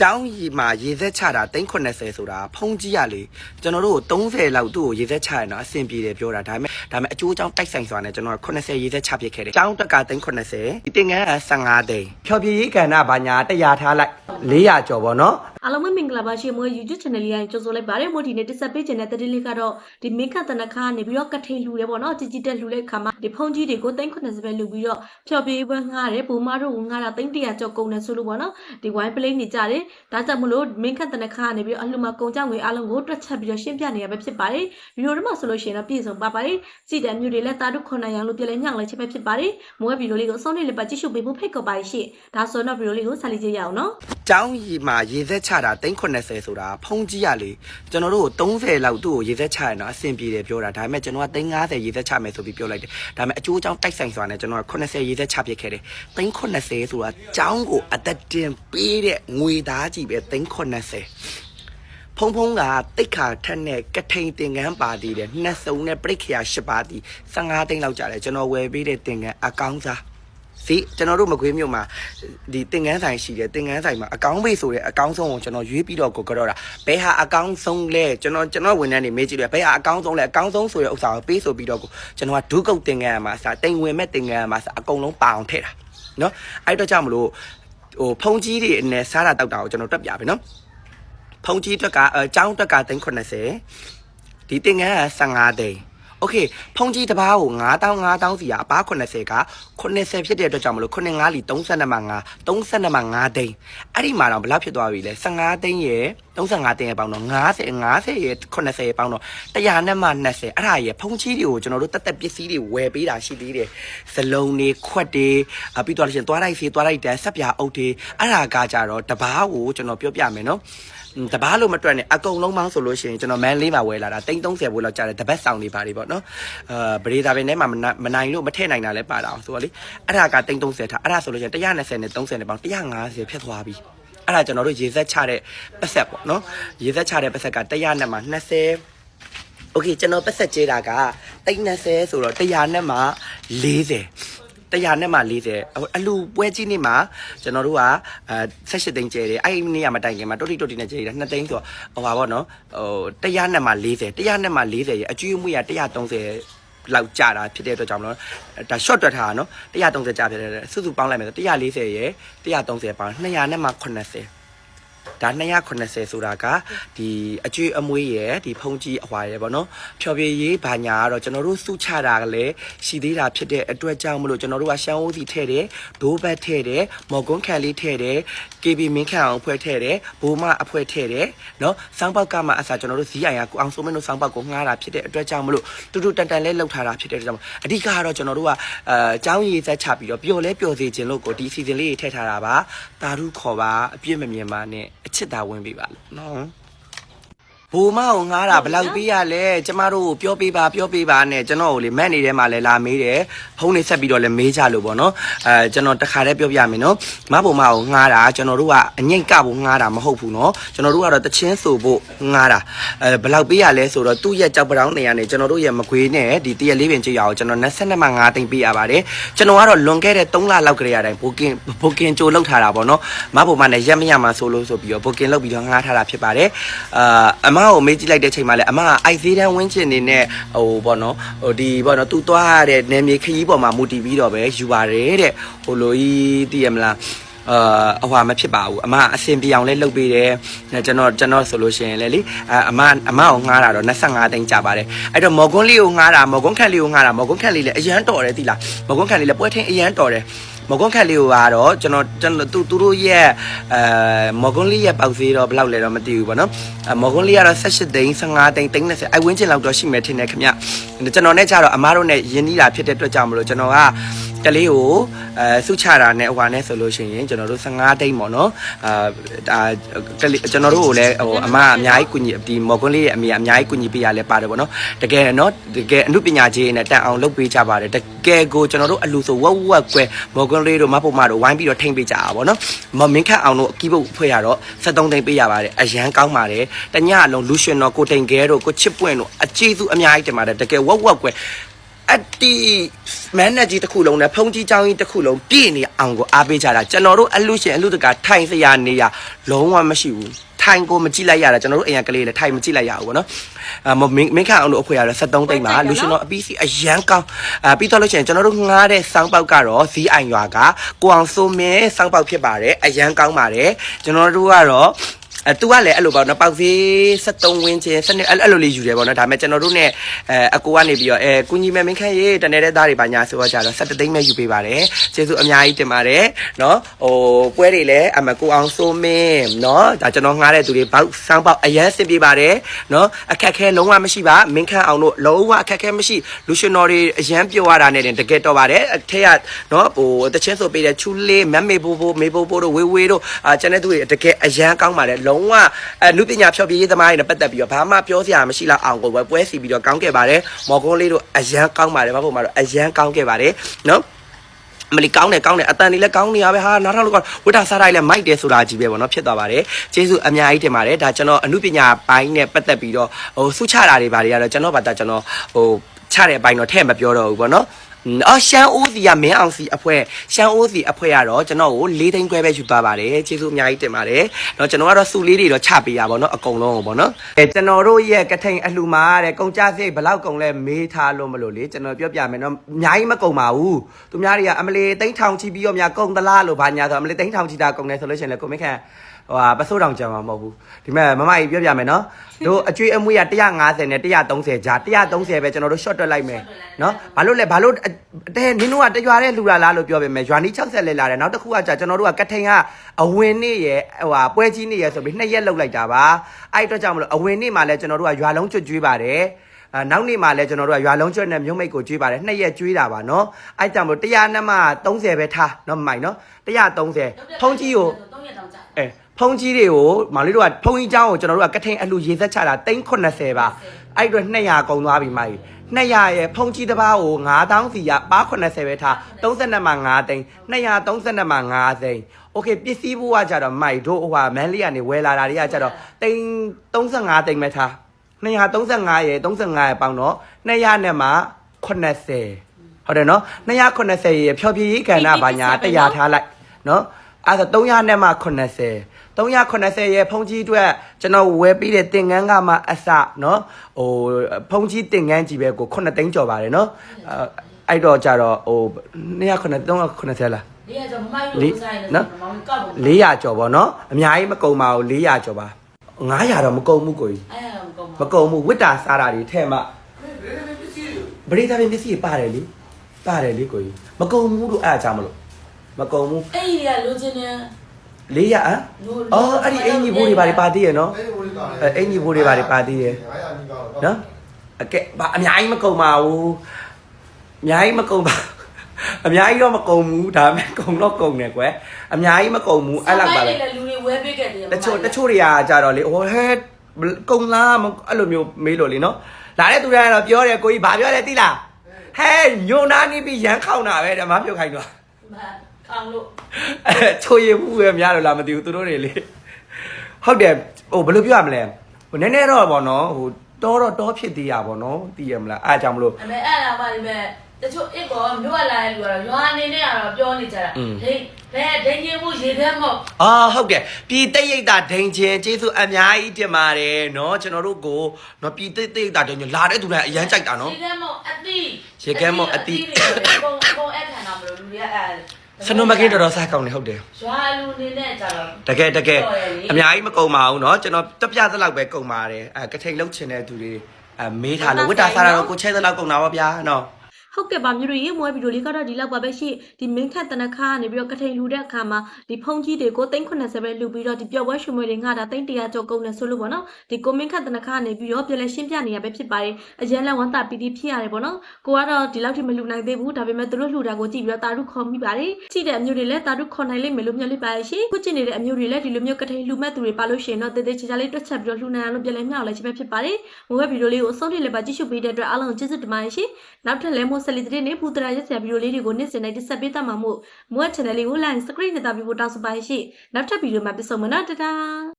ကျောင်းကြီးမှာရေသက်ချတာ380ဆိုတာဖုံးကြီးရလေကျွန်တော်တို့ကို30လောက်သူ့ကိုရေသက်ချရတော့အဆင်ပြေတယ်ပြောတာဒါပေမဲ့ ဒါပေမဲ့အကျိုးအကြောင်းတိုက်ဆိုင်စွာနဲ့ကျွန်တော်က80ရေသက်ချဖြစ်ခဲ့တယ်ကျောင်းတက်က380ဒီတင်ငန်းက15သိန်းဖြော်ပြရေးကဏ္ဍဘာညာ100ထားလိုက်400ကျော်ပေါ့နော်အားလုံးပဲမင်္ဂလာပါရှင်မွေး YouTube channel လေးကိုကြိုဆိုလိုက်ပါတယ်မို့ဒီနေ့တက်ဆက်ပေးခြင်းတဲ့တတိလေးကတော့ဒီမင်းခတနခါနေပြီးတော့ကထိန်လှူတယ်ပေါ့နော်ជីជីတက်လှူတဲ့အခါမှာဒီဖုန်ကြီးတွေကို390ပဲလှူပြီးတော့ဖျော်ဖြေပွဲငှားတယ်ဘူမတို့ကငှားတာ300ကျော်ကုန်တယ်ဆိုလို့ပေါ့နော်ဒီဝိုင်းပလိနေကြတယ်ဒါကြောင့်မလို့မင်းခတနခါနေပြီးတော့အလှူမှာကုန်ကြငွေအားလုံးကိုတွက်ချက်ပြီးတော့ရှင်းပြနေရပဲဖြစ်ပါတယ်ဗီဒီယိုတော့ဆိုလို့ရှိရင်တော့ပြည့်စုံပါပါတယ်စီတံမျိုးတွေလည်းတာတို့ခွန်နိုင်အောင်လို့ပြလဲညှောင်းလဲချက်ပဲဖြစ်ပါတယ်မိုးရဲ့ဗီဒီယိုလေးကိုအဆုံးလေးလည်းပါကြည့်ရှုပေးဖို့ဖိတ်ခေါ်ပါရှင့်ဒါဆိုတော့ဗီဒီယိုလေးကိုဆက်လက်ကြည့်ရအောင်နော်ကျောင်းကြီးမှာရေသက်ချတာ380ဆိုတာဖုံးကြီးရလေကျွန်တော်တို့ကို30လောက်သူ့ကိုရေသက်ချရတော့အဆင်ပြေတယ်ပြောတာဒါပေမဲ့ကျွန်တော်က350ရေသက်ချမယ်ဆိုပြီးပြောလိုက်တယ်ဒါပေမဲ့အကျိုးအကြောင်းတိုက်ဆိုင်စွာနဲ့ကျွန်တော်က80ရေသက်ချဖြစ်ခဲ့တယ်380ဆိုတာကျောင်းကိုအသက်တင်ပေးတဲ့ငွေသားကြီးပဲ380 ဖုံဖုံကတိတ်ခါထက်နဲ့ကထိန်တင်ကန်းပါသေးတယ်နှစ်စုံနဲ့ပြိခရာ၈ပါးတီ15သိန်းလောက်ကြာတယ်ကျွန်တော်ဝယ်ပေးတဲ့တင်ကန်းအကောင်းစားစီကျွန်တော်တို့မကွေးမြို့မှာဒီတင်ငန်းဆိုင်ရှိတယ်တင်ငန်းဆိုင်မှာအကောင်းဘေးဆိုတဲ့အကောင်းဆုံးကိုကျွန်တော်ရွေးပြီးတော့ကိုကတော့တာဘယ်ဟာအကောင်းဆုံးလဲကျွန်တော်ကျွန်တော်ဝန်ထမ်းတွေမေးကြည့်တယ်ဘယ်ဟာအကောင်းဆုံးလဲအကောင်းဆုံးဆိုတဲ့ဥစ္စာကိုပေးဆိုပြီးတော့ကိုကျွန်တော်ကဒုက္ကုတ်တင်ငန်းမှာစာတိမ်ဝင်မဲ့တင်ငန်းမှာစာအကုန်လုံးပါအောင်ထည့်တာနော်အဲ့တော့ကြောင့်မလို့ဟိုဖုန်ကြီးတွေနဲ့စားတာတောက်တာကိုကျွန်တော်တွက်ပြပြီနော် ဖုန်ကြီးတွက်ကအဲចောင်းတွက်က380ဒီတင်ငန်းက15သိန်းโอเคဖုန်ကြီးတစ်ပါးကို9000 9000စီကအပား80က80ဖြစ်တဲ့အတွက်ကြောင့်မလို့95လီ32မှာ9 32မှာ9သိန်းအဲ့ဒီမှာတော့ဘယ်လောက်ဖြစ်သွားပြီလဲ15သိန်းရယ်35သိန်းရယ်ပေါင်းတော့90 90ရယ်80ရယ်ပေါင်းတော့100နဲ့မှ20အဲ့ဒါရယ်ဖုန်ကြီးတွေကိုကျွန်တော်တို့တက်တက်ပစ္စည်းတွေဝယ်ပေးတာရှိသေးတယ်ဇလုံးတွေခွက်တွေအပြီးတော့လို့ရှရင်သွားလိုက်စီသွားလိုက်တန်းဆက်ပြအုပ်တွေအဲ့ဒါကကြတော့တပားကိုကျွန်တော်ပြောပြမယ်နော် တပားလို့မတွက်နဲ့အကုန်လုံးပေါင်းဆိုလို့ရှိရင်ကျွန်တော်မန်လေးမှာဝယ်လာတာ330ဘိုးလောက်ကြာတယ်တပတ်ဆောင်နေပါလေပေါ့နော်အာဗရေဒါပင်ထဲမှာမနိုင်လို့မထည့်နိုင်တာလည်းပါတာအောင်ဆိုတော့လေအဲ့ဒါက330ထားအဲ့ဒါဆိုလို့ရှိရင်120နဲ့30နဲ့ပေါင်း150ဖြစ်သွားပြီအဲ့ဒါကျွန်တော်တို့ရေဆက်ချတဲ့ပတ်ဆက်ပေါ့နော်ရေဆက်ချတဲ့ပတ်ဆက်က100နဲ့မှ20โอเคကျွန်တော်ပတ်ဆက်ကျေးတာက320ဆိုတော့100နဲ့မှ40 တရားနဲ့မှ40အလူပွဲကြီးနေ့မှာကျွန်တော်တို့ကအဲ18သိန်းကျဲတယ်အဲ့ဒီနေ့ကမတိုင်ခင်မှာတိုတိတိုတိနဲ့ကျဲတယ်2သိန်းဆိုဟိုပါပေါ့နော်ဟိုတရားနဲ့မှ40တရားနဲ့မှ40ရဲ့အကျွေးအမွေးက130လောက်ကြာတာဖြစ်တဲ့အတွက်ကြောင့်မလို့ဒါ short တွက်ထားတာနော်130ကြာဖြစ်တယ်စုစုပေါင်းလိုက်မယ်ဆို140ရဲ့130ပေါင်း200နဲ့မှ80 ဒါ280ဆိုတာကဒီအကျွေးအမွေးရယ်ဒီဖုံးကြီးအဟွာရယ်ပေါ့နော်ဖြော်ပြရေးဘာညာကတော့ကျွန်တော်တို့စုချတာကလည်းရှိသေးတာဖြစ်တဲ့အတွက်ကြောင့်မလို့ကျွန်တော်တို့ကရှမ်းအိုးစီထည့်တယ်ဒိုးဘတ်ထည့်တယ်မော်ကွန်းခန်လေးထည့်တယ် KB မင်းခန်အောင်ဖွဲ့ထည့်တယ်ဘိုးမအဖွဲ့ထည့်တယ်နော်စောင်းပေါက်ကမှအစားကျွန်တော်တို့ဇီးအိုင်ကကိုအောင်စိုးမင်းတို့စောင်းပေါက်ကိုငှားတာဖြစ်တဲ့အတွက်ကြောင့်မလို့တူတူတန်တန်လေးလှုပ်ထားတာဖြစ်တဲ့အတွက်ကြောင့်အဓိကကတော့ကျွန်တော်တို့ကအဲအကြောင်းရည်သက်ချပြီးတော့ပျော်လဲပျော်စေခြင်းလို့ကိုဒီ season လေးထည့်ထားတာပါတာရုခေါ်ပါအပြည့်မမြင်ပါနဲ့အချစ်တာဝင်ပေးပါလို့နော် ဘူမအောင်ငားတာဘယ်လောက်ပေးရလဲကျမတို့ကိုပြောပေးပါပြောပေးပါနဲ့ကျွန်တော်ကိုလေမက်နေထဲမှာလဲလာမေးတယ်ဖုန်းနေဆက်ပြီးတော့လဲမေးကြလို့ပေါ့နော်အဲကျွန်တော်တခါတည်းပြောပြမယ်နော်မဘူမအောင်ငားတာကျွန်တော်တို့ကအငိမ့်ကဖို့ငားတာမဟုတ်ဘူးနော်ကျွန်တော်တို့ကတော့တချင်းဆိုဖို့ငားတာအဲဘယ်လောက်ပေးရလဲဆိုတော့သူ့ရဲ့ကြောက်ပတောင်းနေရနေကျွန်တော်တို့ရဲ့မကွေးနဲ့ဒီတရက်လေးပင်ကြည့်ရအောင်ကျွန်တော်22မှ5သိန်းပေးရပါတယ်ကျွန်တော်ကတော့လွန်ခဲ့တဲ့3လလောက်ကလေးရတိုင်းဘိုကင်ဘိုကင်ကြိုလောက်ထားတာပေါ့နော်မဘူမနဲ့ရက်မရမှာဆိုလို့ဆိုပြီးတော့ဘိုကင်လောက်ပြီးတော့ငားထားတာဖြစ်ပါတယ်အာအမကိုမေးကြည့်လိုက်တဲ့ချိန်မှာလဲအမကအိုက်သေးတန်းဝင်းချင်နေနဲ့ဟိုပေါ့နော်ဟိုဒီပေါ့နော်သူသွားရတဲ့နေမြေခရီးပေါ်မှာမူတည်ပြီးတော့ပဲယူပါတယ်တဲ့ဟိုလိုကြီးသိရမလားအာအဟွာမဖြစ်ပါဘူးအမအစင်ပြေအောင်လဲလုပ်ပေးတယ်ကျွန်တော်ကျွန်တော်ဆိုလို့ရှိရင်လေလေအမအမကိုငှားတာတော့25သိန်းကြပါတယ်အဲ့တော့မော်ကွန်းလေးကိုငှားတာမော်ကွန်းခက်လေးကိုငှားတာမော်ကွန်းခက်လေးလည်းအရန်တော်တယ်သိလားမော်ကွန်းခက်လေးလည်းပွဲထင်းအရန်တော်တယ် မော်ကွန်းခက်လေးကိုကတော့ကျွန်တော်ကျွန်တော်သူသူတို့ရဲ့အဲမော်ကွန်းလေးရဲ့ပေါက်သေးတော့ဘယ်လောက်လဲတော့မသိဘူးပေါ့နော်အဲမော်ကွန်းလေးကတော့18သိန်း15သိန်းသိန်း30အဲဝင်းကျင်လောက်တော့ရှိမယ်ထင်တယ်ခင်ဗျကျွန်တော်နဲ့ကြတော့အမားတို့နဲ့ယင်းနှီးတာဖြစ်တဲ့အတွက်ကြောင့်မလို့ကျွန်တော်ကကလေးကိုအဲစုချတာနဲ့ဟိုဟာနဲ့ဆိုလို့ရှိရင်ကျွန်တော်တို့15သိန်းပေါ့နော်အာဒါကလေးကျွန်တော်တို့ကိုလည်းဟိုအမအများကြီးကူညီဒီမော်ကွန်းလေးရဲ့အမေအများကြီးကူညီပေးရလဲပါတယ်ပေါ့နော်တကယ်နော်တကယ်အမှုပညာကြီးနဲ့တန်အောင်လုပ်ပေးကြပါတယ်တကယ်ကိုကျွန်တော်တို့အလူဆိုဝက်ဝက်ကွယ်မော်ကွန်းလေးတို့မဖို့မတို့ဝိုင်းပြီးတော့ထိမ့်ပေးကြတာပေါ့နော်မမင်းခတ်အောင်တို့အကီးပုတ်ဖွဲ့ရတော့73သိန်းပေးရပါတယ်အရန်ကောင်းပါတယ်တညအလုံးလူရှင်တော်ကိုတိန်ကဲတို့ကိုချစ်ပွင့်တို့အကျေးစုအများကြီးတင်ပါတယ်တကယ်ဝက်ဝက်ကွယ်အတီ မန်နက်ကြီးတစ်ခုလုံးနဲ့ဖုန်ကြီးချောင်းကြီးတစ်ခုလုံးပြည့်နေအောင်ကိုအားပေးကြတာကျွန်တော်တို့အလူရှင်အလူတကာထိုင်စရာနေရလုံးဝမရှိဘူးထိုင်ကိုမကြည့်လိုက်ရတာကျွန်တော်တို့အိမ်ကကလေးလည်းထိုင်မကြည့်လိုက်ရဘူးဗောနော်အမမင်းမင်းခန့်အောင်လို့အခွေရတော့73တိတ်မှာလူရှင်တော့အပီးစီအရန်ကောင်းအပြီးတော့လို့ရှိရင်ကျွန်တော်တို့ငားတဲ့စောင်းပေါက်ကတော့ဇီးအိုင်ရွာကကိုအောင်စိုးမင်းစောင်းပေါက်ဖြစ်ပါတယ်အရန်ကောင်းပါတယ်ကျွန်တော်တို့ကတော့ အဲသူကလည်းအဲ့လိုပေါ့နော်ပေါက်သေး73ဝင်းချင်းစနစ်အဲ့အဲ့လိုလေးယူတယ်ပေါ့နော်ဒါပေမဲ့ကျွန်တော်တို့ ਨੇ အဲအကူကနေပြီးတော့အဲကုညီမဲမင်းခန့်ရေးတနေတဲ့သားတွေပါညာဆိုတော့ကြတော့17သိန်းပဲယူပေးပါတယ်ကျေးဇူးအများကြီးတင်ပါတယ်နော်ဟိုပွဲတွေလည်းအမကူအောင်စိုးမင်းနော်ဒါကျွန်တော်ငှားတဲ့သူတွေဘောက်ဆောင်းပေါက်အရန်စင်ပြပါတယ်နော်အခက်ခဲလုံးဝမရှိပါမင်းခန့်အောင်တို့လုံးဝအခက်ခဲမရှိလူရှင်တော်တွေအရန်ပြောရတာနဲ့တင်တကယ်တော့ပါတယ်အထက်ကနော်ဟိုတချင်းဆိုပေးတဲ့ချူလေးမမ်မေဘိုဘိုမေဘိုဘိုတို့ဝေဝေတို့အာကျန်တဲ့သူတွေတကယ်အရန်ကောင်းပါတယ်လုံးဝအနုပညာဖြောပြရေးသမားတွေနဲ့ပတ်သက်ပြီးတော့ဘာမှပြောစရာမရှိလောက်အောင်ကိုပဲပွဲစီပြီးတော့ကောင်းခဲ့ပါတယ်မော်ကွန်းလေးတို့အရန်ကောင်းပါတယ်ဘာဖို့မှာတော့အရန်ကောင်းခဲ့ပါတယ်နော်အမလီကောင်းတယ်ကောင်းတယ်အတန်တွေလည်းကောင်းနေရပဲဟာနားထောင်လို့ကောင်းဝိတာစားတိုင်းလည်းမိုက်တယ်ဆိုတာကြီးပဲပေါ့နော်ဖြစ်သွားပါတယ်ကျေးဇူးအများကြီးတင်ပါတယ်ဒါကျွန်တော်အမှုပညာပိုင်းနဲ့ပတ်သက်ပြီးတော့ဟိုစုချတာတွေဘာတွေကတော့ကျွန်တော်ဘာသာကျွန်တော်ဟိုချတဲ့အပိုင်းတော့ထဲ့မပြောတော့ဘူးပေါ့နော် အော်ရှမ်းအိုးစီကမင်းအောင်စီအဖွဲရှမ်းအိုးစီအဖွဲကတော့ကျွန်တော်ကို၄သိန်းခွဲပဲယူသွားပါတယ်ကျေးဇူးအများကြီးတင်ပါတယ်တော့ကျွန်တော်ကတော့စုလေးတွေတော့ချပေးရပါတော့အကုန်လုံးပေါ့နော်အဲကျွန်တော်တို့ရဲ့ကထိန်အလှမှာတဲ့ကုန်ကြစိတ်ဘလောက်ကုန်လဲမေးထားလို့မလို့လေကျွန်တော်ပြောပြမယ်နော်အများကြီးမကုန်ပါဘူးသူများတွေကအမလီသိန်းထောင်ချီပြီးတော့များကုန်သလားလို့ဘာညာဆိုအမလီသိန်းထောင်ချီတာကုန်တယ်ဆိုလို့ရှိရင်လည်းကိုမင်းခန့် ဟိုဟာပစိုးတောင်ကြံမှာမဟုတ်ဘူးဒီမဲ့မမကြီးပြောပြမယ်နော်တို့အကျွေးအမွေးက150နဲ့130ဂျာ130ပဲကျွန်တော်တို့ short တွက်လိုက်မယ်နော်ဘာလို့လဲဘာလို့တဲ့နင်တို့ကတရွာတဲ့လူလာလားလို့ပြောပြမယ်ရွာနီး60လဲလာတယ်နောက်တစ်ခုကကြာကျွန်တော်တို့ကကထိန်ကအဝင်နေ့ရယ်ဟိုဟာပွဲကြီးနေ့ရယ်ဆိုပြီးနှစ်ရက်လောက်လိုက်တာပါအဲ့အတွက်ကြောင့်မလို့အဝင်နေ့မှာလဲကျွန်တော်တို့ကရွာလုံးကျွတ်ကျွေးပါတယ်အာနောက်နေ့မှာလဲကျွန်တော်တို့ကရွာလုံးကျွတ်နဲ့မြို့မိတ်ကိုကျွေးပါတယ်နှစ်ရက်ကျွေးတာပါနော်အဲ့ကြောင့်မလို့100နဲ့မှ30ပဲထားနော်မိုင်နော်130ဖုန်းကြီးကို3ရက်တောင်ကြာအဲ ဖုန်းကြီးတွေကိုမောင်လေးတို့ကဖုန်းကြီးเจ้าကိုကျွန်တော်တို့ကကထိန်အလှရေသက်ချတာ380ပါအဲ့အတွက်200ကုန်သွားပြီမိုင်200ရဲ့ဖုန်းကြီးတစ်ပါးကို9000စီကပါ80ပဲထား32မှာ9သိန်း232မှာ9သိန်းโอเคပစ္စည်းဘူးကကြတော့မိုင်တို့ဟိုဟာမန်းလေးကနေဝယ်လာတာတွေကကြတော့သိန်း35သိန်းပဲထား235ရဲ့35ရဲ့ပေါင်းတော့200နဲ့မှ80ဟုတ်တယ်နော်280ရဲ့ဖြောပြရေးကဏ္ဍဘာညာ100ထားလိုက်နော် အဲ့ဒါ300နဲ့မှ80 380ရဲ့ဖုန်ကြီးအတွက်ကျွန်တော်ဝယ်ပေးတဲ့တင်ငန်းကမှအစနော်ဟိုဖုန်ကြီးတင်ငန်းကြီးပဲကို9သိန်းကျော်ပါတယ်နော်အဲ့တော့ကြတော့ဟို290 380လား400ကျော်မမိုင်းလို့ဆိုင်နေနော်400ကျော်ပေါ့နော်အများကြီးမကုန်ပါဘူး400ကျော်ပါ900တော့မကုန်ဘူးကိုကြီးအဲ့ဒါမကုန်ပါဘူးမကုန်ဘူးဝိတ္တာစားတာတွေထဲမှာဗရိဒါပင်ပစ္စည်းပါတယ်လေပါတယ်လေကိုကြီးမကုန်ဘူးလို့အဲ့ဒါကြောင့်မလို့မကုန်ဘူးအဲ့ဒီကလိုချင်တဲ့ နေ400ဟမ်အော်အဲ့ဒီအင်ကြီးဘိုးတွေပါပါသေးရနော်အဲအင်ကြီးဘိုးတွေပါတွေပါသေးတယ်နော်အကဲဘာအများကြီးမကုန်ပါဘူးအများကြီးမကုန်ပါအများကြီးတော့မကုန်ဘူးဒါပေမဲ့ကုန်တော့ကုန်တယ်ကွယ်အများကြီးမကုန်ဘူးအဲ့လောက်ပါပဲလူတွေဝဲပေးခဲ့တယ်တချို့တချို့တွေကကြတော့လေဟိုဟဲကုန်လားမအဲ့လိုမျိုးမေးလို့လေနော်လာတဲ့သူတွေကတော့ပြောတယ်ကိုကြီးဘာပြောလဲသိလားဟဲညုံနာနေပြီးရမ်းခေါင်တာပဲဓမ္မပြုတ်ခိုင်းတော့ ခေါင်လို့အဲချိုရည်မှုပဲများလို့လားမသိဘူးသူတို့တွေလေဟုတ်တယ်ဟိုဘယ်လိုပြောရမလဲဟိုနည်းနည်းတော့ဗောနော်ဟိုတောတော့တောဖြစ်သေးရဗောနော်သိရမလားအားကြောင့်မလို့အမေအဲ့ဒါမှဒီမဲ့တချို့အစ်ကောမြို့လာတဲ့လူကတော့ရွာအနေနဲ့ကတော့ပြောနေကြတာဒိတ်ဘယ်ဒိတ်ကြီးမှုရေထဲမော့အာဟုတ်တယ်ပြည်တိတ်ရိတ်တာဒိန်ချင်းကျေးဇူးအများကြီးတင်ပါတယ်နော်ကျွန်တော်တို့ကိုနော်ပြည်တိတ်တိတ်ရိတ်တာဒိန်ချင်းလာတဲ့သူတွေအရန်ကြိုက်တာနော်ရေထဲမော့အတိရေခဲမော့အတိပုံပုံအဲ့ခံတာမလို့လူတွေကအဲ့ စနုမကင်းတော်တော်စားကောင်းတယ်ဟုတ်တယ် ရွာလူအနေနဲ့ကြတော့ တကယ်တကယ်အများကြီးမကုန်ပါဘူးเนาะကျွန်တော်တပြသလောက်ပဲကုန်ပါတယ်အဲကထိန်လောက်ချင်တဲ့သူတွေအဲမေးထားလို့ဝိတ္တာစားတာတော့ကိုချဲသလောက်ကုန်တာပါဗျာเนาะ ဟုတ်ကဲ့ပါမျိုးတွေရေမွေးဗီဒီယိုလေးကတော့ဒီလောက်ပါပဲရှိဒီမင်းခတ်တနခါကနေပြီးတော့ကထိန်လူတဲ့အခါမှာဒီဖုန်ကြီးတွေကို380ပဲလူပြီးတော့ဒီပျော်ပွဲရွှေမွေတွေငါတာ300ကျော်ကုန်တယ်ဆိုလို့ပေါ့နော်ဒီကိုမင်းခတ်တနခါကနေပြီးတော့ပြန်လဲရှင်းပြနေရပဲဖြစ်ပါတယ်အရန်လန်ဝမ်းတာပီတီဖြစ်ရတယ်ပေါ့နော်ကိုကတော့ဒီလောက်ထိမလူနိုင်သေးဘူးဒါပေမဲ့သူတို့လှူတာကိုကြည့်ပြီးတော့တာရုခေါ်မိပါတယ်ကြည့်တဲ့အမျိုးတွေလည်းတာရုခေါ်နိုင်လိမ့်မယ်လို့မျှော်လင့်ပါတယ်ရှင်ခုကြည့်နေတဲ့အမျိုးတွေလည်းဒီလိုမျိုးကထိန်လူမဲ့သူတွေပါလို့ရှိရင်တော့တေးသေးချာချာလေးတွက်ချက်ပြီးတော့လှူနိုင်အောင်လို့ပြန်လဲမျှော်လိုက်ခြင်းပဲဖြစ်ပါတယ်မွေးဗီဒီယိုလေးကိုအဆုံးထိလည်းပါကြည့်ရှုပေးတဲ့အတွက်အားလုံးကိုကျေးဇူးတင်ပါတယ်ရှင်နောက်ထပ်လည်းမို့ဆက်လက်တဲ့နေဖူတရာရက်စရာဗီဒီယိုလေးတွေကိုနေ့စဉ်တိုင်းတက်ဆက်ပေးတတ်မှာမို့မွေး channel လေးကို like subscribe နဲ့တာပြီးဖို့တောင်းဆိုပါရှိနောက်ထပ်ဗီဒီယိုမှာပြန်ဆုံမနော်တတား